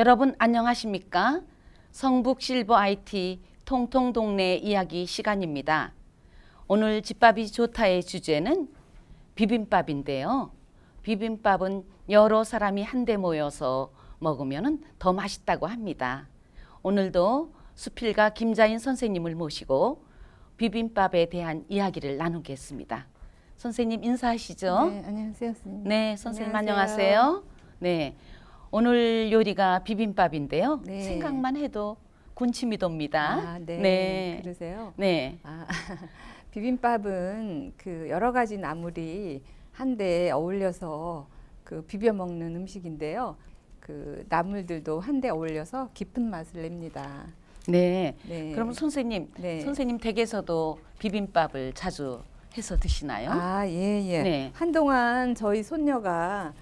여러분 안녕하십니까? 성북 실버 IT 통통 동네 이야기 시간입니다. 오늘 집밥이 좋다의 주제는 비빔밥인데요. 비빔밥은 여러 사람이 한데 모여서 먹으면 더 맛있다고 합니다. 오늘도 수필가 김자인 선생님을 모시고 비빔밥에 대한 이야기를 나누겠습니다. 선생님 인사하시죠? 네, 안녕하세요, 선생님. 네, 선생님 안녕하세요. 안녕하세요. 네, 오늘 요리가 비빔밥인데요. 네. 생각만 해도 군침이 돕니다. 아, 네. 네. 그러세요? 네, 아, 비빔밥은 그 여러 가지 나물이 한데 어울려서 그 비벼 먹는 음식인데요. 그 나물들도 한데 어울려서 깊은 맛을 냅니다. 네. 네. 그럼 선생님, 네. 선생님 댁에서도 비빔밥을 자주 해서 드시나요? 아, 예, 예. 네. 한동안 저희 손녀가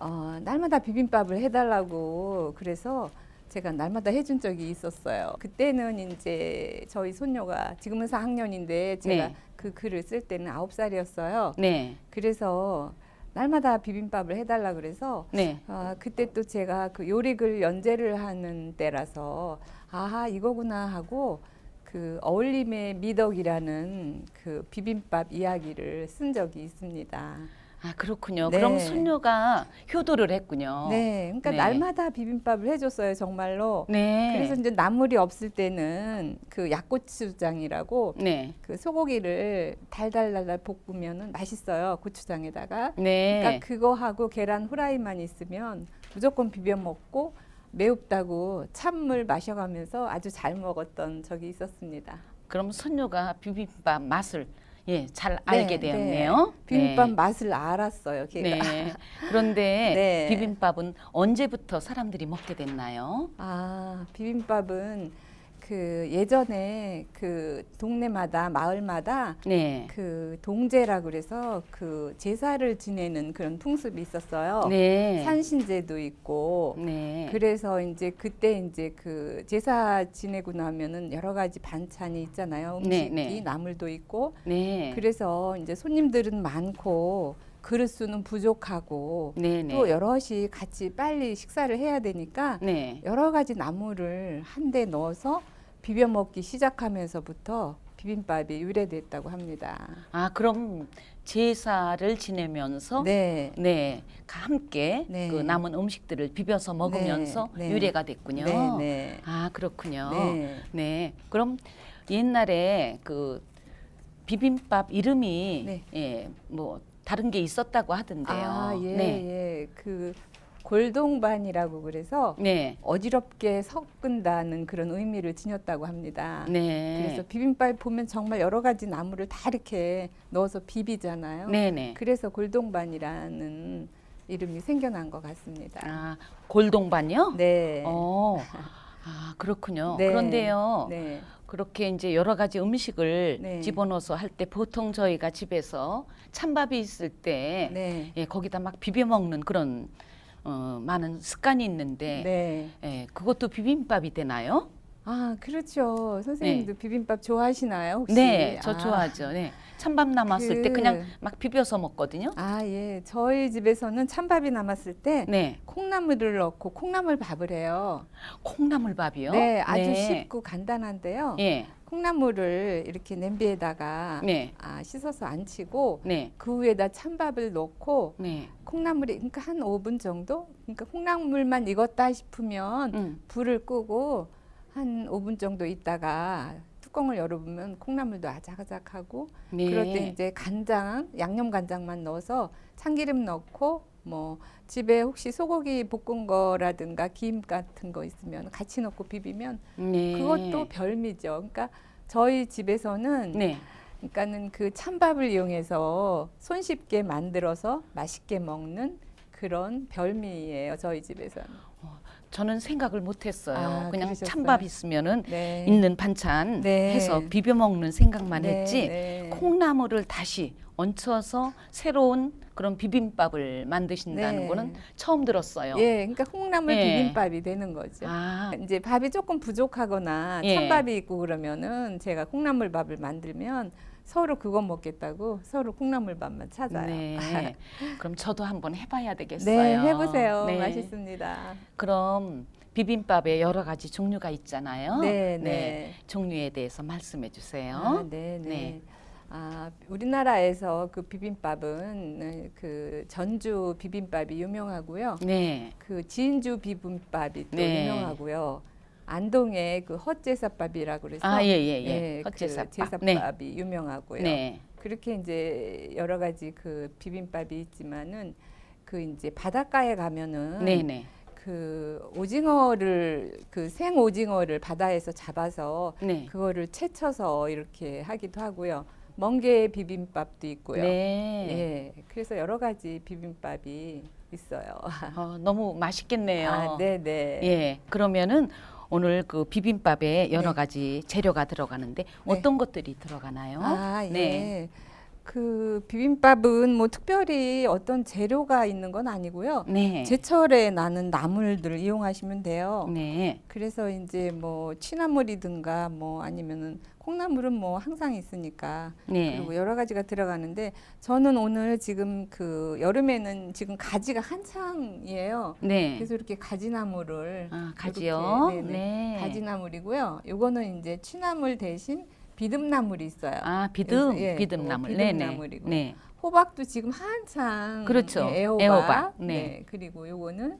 어, 날마다 비빔밥을 해달라고 그래서 제가 날마다 해준 적이 있었어요. 그때는 이제 저희 손녀가 지금은 4학년인데 제가 네. 그 글을 쓸 때는 9살이었어요. 네, 그래서 날마다 비빔밥을 해달라 그래서 네, 아, 그때 또 제가 그 요리글 연재를 하는 때라서 아하 이거구나 하고 그 어울림의 미덕이라는 그 비빔밥 이야기를 쓴 적이 있습니다. 아 그렇군요. 네. 그럼 손녀가 효도를 했군요. 네, 그러니까 네. 날마다 비빔밥을 해줬어요 정말로. 네, 그래서 이제 나물이 없을 때는 그 약고추장이라고 네, 그 소고기를 달달달달 볶으면은 맛있어요 고추장에다가. 네. 그러니까 그거 하고 계란 후라이만 있으면 무조건 비벼 먹고 매웁다고 찬물 마셔가면서 아주 잘 먹었던 적이 있었습니다. 그럼 손녀가 비빔밥 맛을 예, 잘 알게 네, 되었네요. 네. 비빔밥 네. 맛을 알았어요. 걔가. 네. 그런데 네. 비빔밥은 언제부터 사람들이 먹게 됐나요? 아 비빔밥은 그 예전에 그 동네마다 마을마다 네. 그 동제라 그래서 그 제사를 지내는 그런 풍습이 있었어요. 네. 산신제도 있고 네. 그래서 이제 그때 이제 그 제사 지내고 나면은 여러 가지 반찬이 있잖아요. 음식이 네, 네. 나물도 있고 네. 그래서 이제 손님들은 많고 그릇 수는 부족하고 네, 네. 또 여럿이 같이 빨리 식사를 해야 되니까 네. 여러 가지 나물을 한데 넣어서 비벼 먹기 시작하면서부터 비빔밥이 유래됐다고 합니다. 아, 그럼 제사를 지내면서 네. 네. 함께 네. 그 남은 음식들을 비벼서 먹으면서 네, 네. 유래가 됐군요. 네, 네. 아, 그렇군요. 네. 네. 그럼 옛날에 그 비빔밥 이름이 네. 예, 뭐 다른 게 있었다고 하던데요. 아, 예, 네. 예. 그 골동반이라고 그래서 네. 어지럽게 섞은다는 그런 의미를 지녔다고 합니다. 네. 그래서 비빔밥 보면 정말 여러 가지 나물을 다 이렇게 넣어서 비비잖아요. 네, 네. 그래서 골동반이라는 이름이 생겨난 것 같습니다. 아, 골동반이요? 네. 어. 아, 그렇군요. 네. 그런데요. 네. 그렇게 이제 여러 가지 음식을 네. 집어넣어서 할 때 보통 저희가 집에서 찬밥이 있을 때 네. 예, 거기다 막 비벼 먹는 그런 어, 많은 습관이 있는데 네. 예, 그것도 비빔밥이 되나요? 아, 그렇죠. 선생님도 비빔밥 좋아하시나요, 혹시? 네, 저 아. 좋아하죠. 네. 찬밥 남았을 때 그- 그냥 막 비벼서 먹거든요. 아, 예. 저희 집에서는 찬밥이 남았을 때 네, 콩나물을 넣고 콩나물 밥을 해요. 콩나물밥이요. 네, 아주 네. 쉽고 간단한데요. 예, 콩나물을 이렇게 냄비에다가 네, 아, 씻어서 안 치고 네, 그 위에다 찬밥을 넣고 네. 콩나물이 그러니까 한 5분 정도? 그러니까 콩나물만 익었다 싶으면 음, 불을 끄고 한 5분 정도 있다가 뚜껑을 열어보면 콩나물도 아작아작하고 네. 그럴 때 이제 간장, 양념 간장만 넣어서 참기름 넣고 뭐 집에 혹시 소고기 볶은 거라든가 김 같은 거 있으면 같이 넣고 비비면 네. 그것도 별미죠. 그러니까 저희 집에서는 네. 그러니까는 그 찬밥을 이용해서 손쉽게 만들어서 맛있게 먹는 그런 별미예요. 저희 집에서는. 저는 생각을 못했어요. 아, 그냥 그러셨어요? 찬밥 있으면은 네. 있는 반찬 네. 해서 비벼 먹는 생각만 네, 했지 네. 콩나물을 다시 얹혀서 새로운 그런 비빔밥을 만드신다는 네. 거는 처음 들었어요. 예, 그러니까 콩나물 예. 비빔밥이 되는 거죠. 아, 이제 밥이 조금 부족하거나 예. 찬밥이 있고 그러면은 제가 콩나물 밥을 만들면 서로 그거 먹겠다고 서로 콩나물 밥만 찾아요. 네. 그럼 저도 한번 해봐야 되겠어요. 네, 해보세요. 네. 맛있습니다. 그럼 비빔밥에 여러 가지 종류가 있잖아요. 네, 네. 종류에 대해서 말씀해 주세요. 아, 네, 네. 네. 아, 우리나라에서 그 비빔밥은 네, 그 전주 비빔밥이 유명하고요. 네. 그 진주 비빔밥이 또 네. 유명하고요. 안동의 그 헛제사밥이라고 그래서 아, 예, 예, 예. 예, 헛제사밥. 그 제사밥이 유명하고요. 네. 그렇게 이제 여러 가지 그 비빔밥이 있지만은 그 이제 바닷가에 가면은 네, 네. 그 오징어를 그 생 오징어를 바다에서 잡아서 네. 그거를 채쳐서 이렇게 하기도 하고요. 멍게 비빔밥도 있고요. 네. 예. 그래서 여러 가지 비빔밥이 있어요. 어, 너무 맛있겠네요. 아, 네, 네. 예. 그러면은 오늘 그 비빔밥에 여러 네. 가지 재료가 들어가는데 어떤 것들이 들어가나요? 아, 예. 네. 그 비빔밥은 뭐 특별히 어떤 재료가 있는 건 아니고요. 네. 제철에 나는 나물들을 이용하시면 돼요. 네. 그래서 이제 뭐 취나물이든가 뭐 아니면은 콩나물은 뭐 항상 있으니까 네. 그리고 여러 가지가 들어가는데 저는 오늘 지금 그 여름에는 지금 가지가 한창이에요. 네. 그래서 이렇게 가지나물을 아, 가지요. 이렇게, 네네. 네. 가지나물이고요. 요거는 이제 취나물 대신 비듬나물이 있어요. 아, 비듬, 예, 비듬나물. 어, 네, 네. 비듬나물이고. 네. 호박도 지금 한창 그렇죠. 예, 애호박. 애호박. 네. 네. 그리고 요거는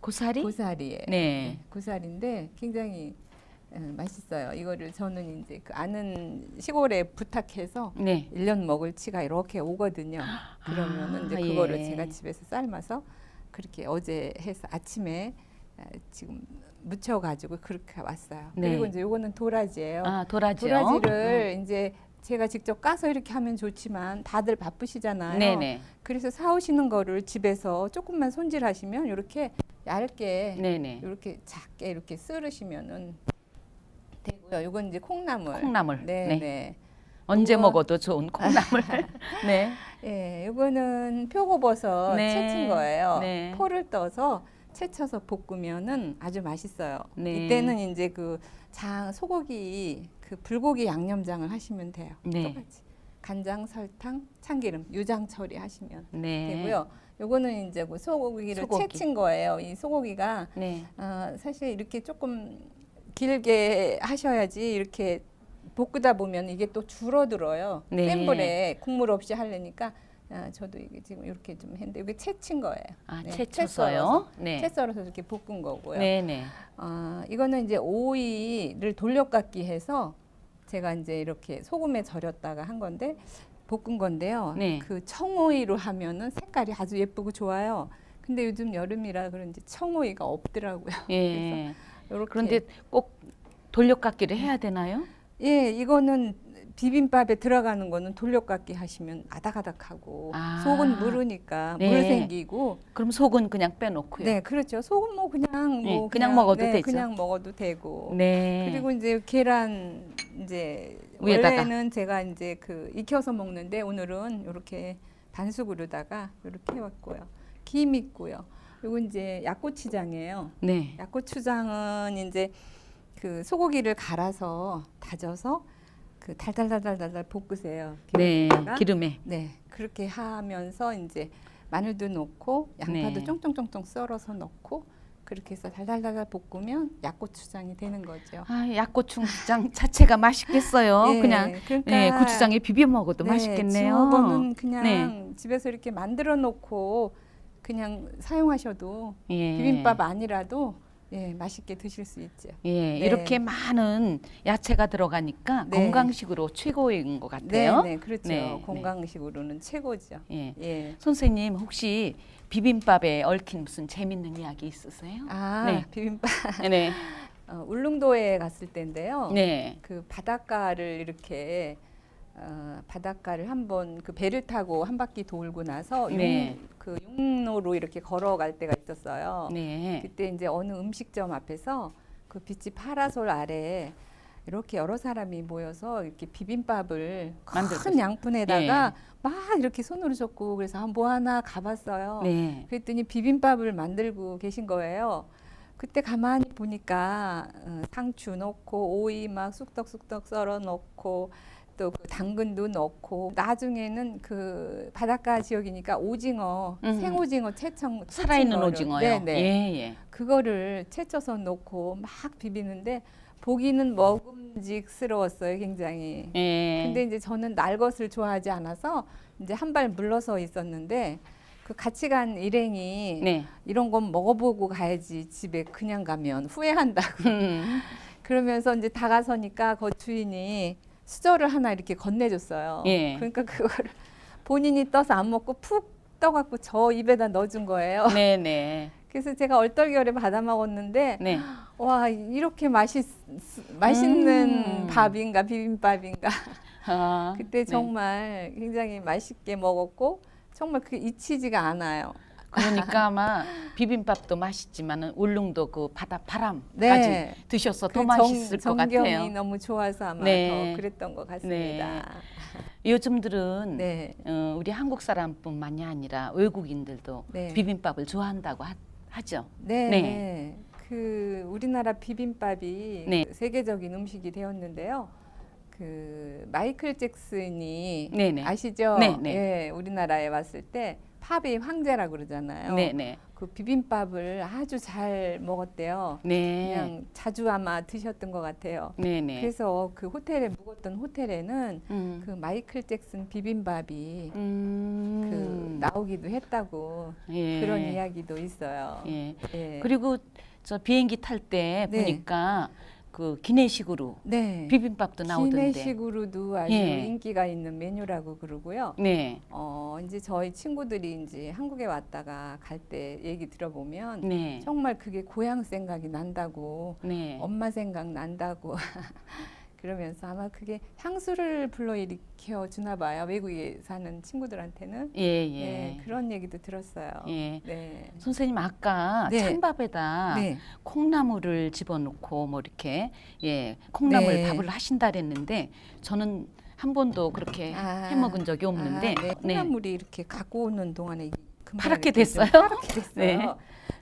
고사리? 고사리예요. 네. 고사리인데 굉장히 어, 맛있어요. 이거를 저는 이제 그 아는 시골에 부탁해서 네. 일년 먹을 치가 이렇게 오거든요. 그러면은 이제 아, 그거를 예. 제가 집에서 삶아서 그렇게 어제 해서 아침에 어, 지금 무쳐가지고 그렇게 왔어요. 네. 그리고 이제 요거는 도라지예요. 아, 도라지요. 도라지를 이제 제가 직접 까서 이렇게 하면 좋지만 다들 바쁘시잖아요. 네, 네. 그래서 사오시는 거를 집에서 조금만 손질하시면 이렇게 얇게 네, 네. 이렇게 작게 이렇게 썰으시면은 되고요. 이건 이제 콩나물. 콩나물. 네, 네. 네. 언제 우와. 먹어도 좋은 콩나물. 네. 예, 이거는 표고버섯 네. 채친 거예요. 네. 포를 떠서 채쳐서 볶으면은 아주 맛있어요. 네. 이때는 이제 그 장 소고기 그 불고기 양념장을 하시면 돼요. 네. 똑같이 간장, 설탕, 참기름, 유장 처리하시면 네. 되고요. 요거는 이제 그 소고기를 소고기. 채친 거예요. 이 소고기가 네. 어, 사실 이렇게 조금 길게 하셔야지 이렇게 볶다 보면 이게 또 줄어들어요. 네. 센 불에 국물 없이 하려니까 아, 저도 이게 지금 이렇게 좀 했는데 이게 채친 거예요. 아, 네, 채채 쳤어요. 썰어서. 네. 채 썰어서 이렇게 볶은 거고요. 네, 네. 아, 이거는 이제 오이를 돌려깎기 해서 제가 이제 이렇게 소금에 절였다가 한 건데 볶은 건데요. 네. 그 청오이로 하면은 색깔이 아주 예쁘고 좋아요. 근데 요즘 여름이라 그런지 청오이가 없더라고요. 예. 요렇게. 그런데 꼭 돌려깎기를 해야 되나요? 예, 이거는 비빔밥에 들어가는 거는 돌려깎기 하시면 아닥아닥하고 아. 속은 무르니까 네. 물 생기고 그럼 속은 그냥 빼놓고요. 네, 그렇죠. 속은 뭐 그냥 네, 뭐 그냥 먹어도 네, 되죠. 그냥 먹어도 되고. 네. 그리고 이제 계란 이제 위에다가. 원래는 제가 이제 그 익혀서 먹는데 오늘은 이렇게 반숙으로다가 이렇게 해왔고요. 김 있고요. 이거 이제 약고추장이에요. 네. 약고추장은 이제 그 소고기를 갈아서 다져서 그 달달달달달달 볶으세요. 네. 기름에다가. 기름에. 네, 그렇게 하면서 이제 마늘도 넣고 양파도 네. 쫑쫑쫑쫑 썰어서 넣고 그렇게 해서 달달달달 볶으면 약고추장이 되는 거죠. 아, 약고추장 자체가 맛있겠어요. 예, 그냥 그러니까 예, 고추장에 비벼 먹어도 네, 맛있겠네요. 저거는 그냥 네. 집에서 이렇게 만들어 놓고 그냥 사용하셔도 예. 비빔밥 아니라도 예, 맛있게 드실 수 있죠. 예, 네. 이렇게 많은 야채가 들어가니까 네. 건강식으로 최고인 것 네, 같아요. 네, 그렇죠. 네, 건강식으로는 최고죠. 예. 예. 선생님 혹시 비빔밥에 얽힌 무슨 재밌는 이야기 있으세요? 아, 네. 비빔밥 네. 어, 울릉도에 갔을 때인데요. 네. 그 바닷가를 이렇게 어, 바닷가를 한번 그 배를 타고 한 바퀴 돌고 나서 네. 용, 그 용로로 이렇게 걸어갈 때가 있었어요. 네. 그때 이제 어느 음식점 앞에서 그 빛이 파라솔 아래 이렇게 여러 사람이 모여서 이렇게 비빔밥을 큰 양푼에다가 막 이렇게 손으로 젓고 그래서 한뭐 하나 가봤어요. 네. 그랬더니 비빔밥을 만들고 계신 거예요. 그때 가만히 보니까 어, 상추 넣고 오이 막 쑥떡쑥떡 썰어 넣고 또 그 당근도 넣고 나중에는 그 바닷가 지역이니까 오징어 음. 생오징어 채청 살아있는 채친 거를- 오징어요. 네네. 예, 예. 그거를 채쳐서 넣고 막 비비는데 보기는 먹음직스러웠어요 굉장히. 예. 근데 이제 저는 날 것을 좋아하지 않아서 이제 한 발 물러서 있었는데 그 같이 간 일행이 네. 이런 건 먹어보고 가야지 집에 그냥 가면 후회한다고 음. 그러면서 이제 다가서니까 그 주인이 수저를 하나 이렇게 건네줬어요. 예. 그러니까 그거를 본인이 떠서 안 먹고 푹 떠갖고 저 입에다 넣어준 거예요. 네, 네. 그래서 제가 얼떨결에 받아 먹었는데 네. 와 이렇게 맛있 맛있는 음. 밥인가 비빔밥인가 아, 그때 네. 정말 굉장히 맛있게 먹었고 정말 그 잊히지가 않아요. 그러니까 아마 비빔밥도 맛있지만은 울릉도 그 바다 바람까지 네. 드셔서 더 그 맛있을 정, 것 정경이 같아요. 너무 좋아서 아마 네. 더 그랬던 것 같습니다. 요즘들은 네. 어, 우리 한국 사람뿐만이 아니라 외국인들도 네. 비빔밥을 좋아한다고 하, 하죠. 네. 네. 네. 그 우리나라 비빔밥이 네. 세계적인 음식이 되었는데요. 그 마이클 잭슨이 네네. 아시죠? 네, 네. 예, 우리나라에 왔을 때 팝의 황제라 그러잖아요. 네, 네, 그 비빔밥을 아주 잘 먹었대요. 네, 그냥 자주 아마 드셨던 것 같아요. 네, 네. 그래서 그 호텔에 묵었던 호텔에는 음, 그 마이클 잭슨 비빔밥이 음, 그 나오기도 했다고 예, 그런 이야기도 있어요. 예. 예. 그리고 저 비행기 탈 때 네. 보니까 그 기내식으로 네. 비빔밥도 나오던데. 기내식으로도 아주 예. 인기가 있는 메뉴라고 그러고요. 네, 어, 이제 저희 친구들이 이제 한국에 왔다가 갈 때 얘기 들어보면 네, 정말 그게 고향 생각이 난다고 네. 엄마 생각 난다고 그러면서 아마 그게 향수를 불러일으켜 주나 봐요. 외국에 사는 친구들한테는 예, 예. 예, 그런 얘기도 들었어요. 예. 네. 선생님 아까 네. 찬밥에다 네. 콩나물을 집어넣고 뭐 이렇게 예 콩나물 네. 밥을 하신다 그랬는데 저는 한 번도 그렇게 아, 해 먹은 적이 없는데 아, 네. 콩나물이 이렇게 갖고 오는 동안에 파랗게 됐어요? 파랗게 됐어요. 네.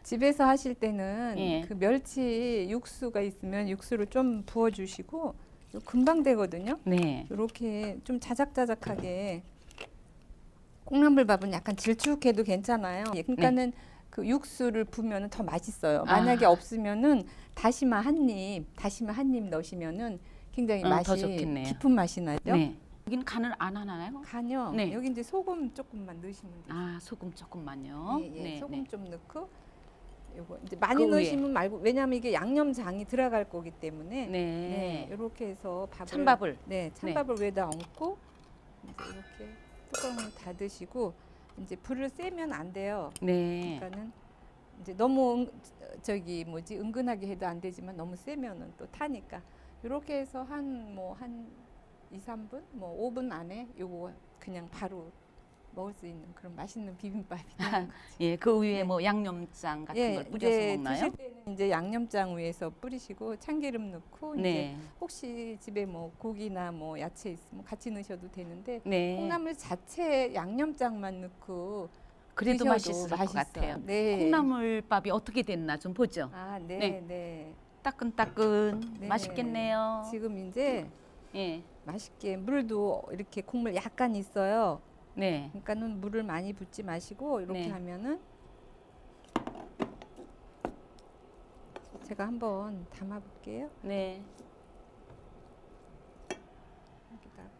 집에서 하실 때는 예. 그 멸치 육수가 있으면 육수를 좀 부어주시고 금방 되거든요. 네, 이렇게 좀 자작자작하게 콩나물밥은 약간 질쭉해도 괜찮아요. 예, 그러니까는 그 육수를 부으면 더 맛있어요. 만약에 아. 없으면은 다시마 한 입, 다시마 한 입 넣으시면은 굉장히 음, 더 맛이 좋겠네요. 깊은 맛이 나죠. 네. 여기는 간을 안 하나요? 간요. 네. 여기 이제 소금 조금만 넣으시면 돼요. 아 소금 조금만요. 예, 예, 네, 소금 네. 좀 넣고 요거 이제 많이 그. 넣으시면 말고 왜냐하면 이게 양념장이 들어갈 거기 때문에 네. 네, 이렇게 해서 밥을 찬밥을 네 찬밥을 위에다 얹고 이렇게 뚜껑을 닫으시고 이제 불을 세면 안 돼요. 네. 그러니까는 이제 너무 은, 저기 뭐지 은근하게 해도 안 되지만 너무 세면은 또 타니까 이렇게 해서 한 뭐한 2, 3분 뭐 5분 안에 요거 그냥 바로 먹을 수 있는 그런 맛있는 비빔밥이 되는 거죠. 예, 그 위에 네. 뭐 양념장 같은 걸 뿌려서 이제 먹나요? 드실 때는 이제 양념장 위에서 뿌리시고 참기름 넣고 이제 네. 혹시 집에 뭐 고기나 뭐 야채 있으면 같이 넣으셔도 되는데 네. 콩나물 자체 양념장만 넣고 그래도 드셔도 맛있을 것 맛있어요. 같아요. 네. 콩나물밥이 어떻게 됐나 좀 보죠. 아, 네, 네. 네. 따끈따끈 네. 맛있겠네요. 지금 이제 예. 맛있게 물도 이렇게 국물 약간 있어요. 네. 그러니까는 물을 많이 붓지 마시고 이렇게 네. 하면은 제가 한번 담아 볼게요. 네. 여기다가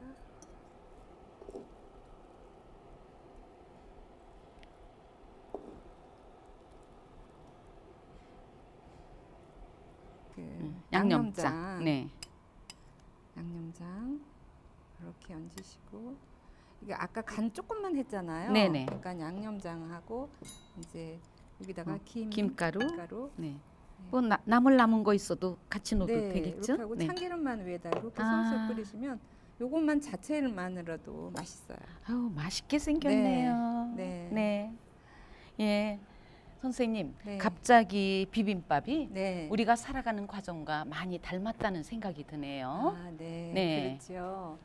그 음, 양념장. 양념장, 네. 양념장 이렇게 얹으시고 이게 아까 간 조금만 했잖아요. 네네. 그러니까 양념장하고 이제 여기다가 어, 김, 김가루. 김가루 네. 뭐 나, 나물 남은 거 있어도 같이 넣어도 네, 되겠죠? 이렇게 하고 참기름만 위에다 이렇게 아. 솔솔 뿌리시면 요것만 자체만으로도 맛있어요. 아우 맛있게 생겼네요. 네. 네. 예. 선생님, 네. 갑자기 비빔밥이 네. 우리가 살아가는 과정과 많이 닮았다는 생각이 드네요. 아, 네. 네. 그렇죠.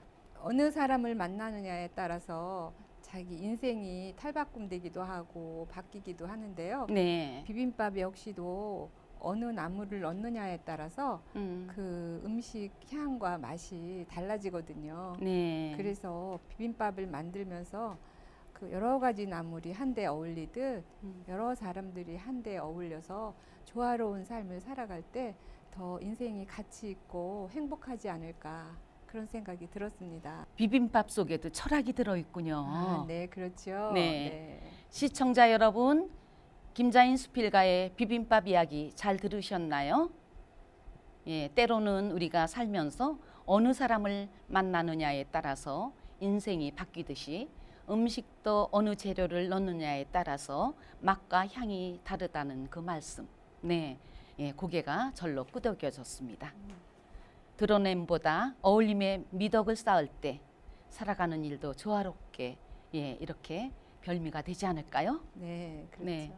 어느 사람을 만나느냐에 따라서 자기 인생이 탈바꿈되기도 하고 바뀌기도 하는데요. 네. 비빔밥 역시도 어느 나무를 넣느냐에 따라서 음. 그 음식 향과 맛이 달라지거든요. 네. 그래서 비빔밥을 만들면서 그 여러 가지 나물이 한데 어울리듯 음. 여러 사람들이 한데 어울려서 조화로운 삶을 살아갈 때 더 인생이 가치 있고 행복하지 않을까 그런 생각이 들었습니다. 비빔밥 속에도 철학이 들어 있군요. 아, 네, 그렇죠. 네. 시청자 여러분, 김자인 수필가의 비빔밥 이야기 잘 들으셨나요? 예, 때로는 우리가 살면서 어느 사람을 만나느냐에 따라서 인생이 바뀌듯이 음식도 어느 재료를 넣느냐에 따라서 맛과 향이 다르다는 그 말씀. 네, 예, 고개가 절로 끄덕여졌습니다. 드러냄보다 어울림의 미덕을 쌓을 때 살아가는 일도 조화롭게 예, 이렇게 별미가 되지 않을까요? 네, 그렇죠. 네.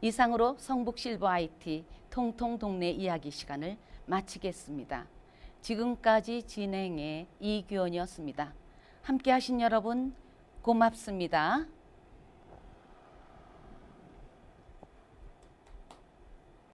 이상으로 성북 실버 IT 통통 동네 이야기 시간을 마치겠습니다. 지금까지 진행의 이규원이었습니다. 함께 하신 여러분 고맙습니다.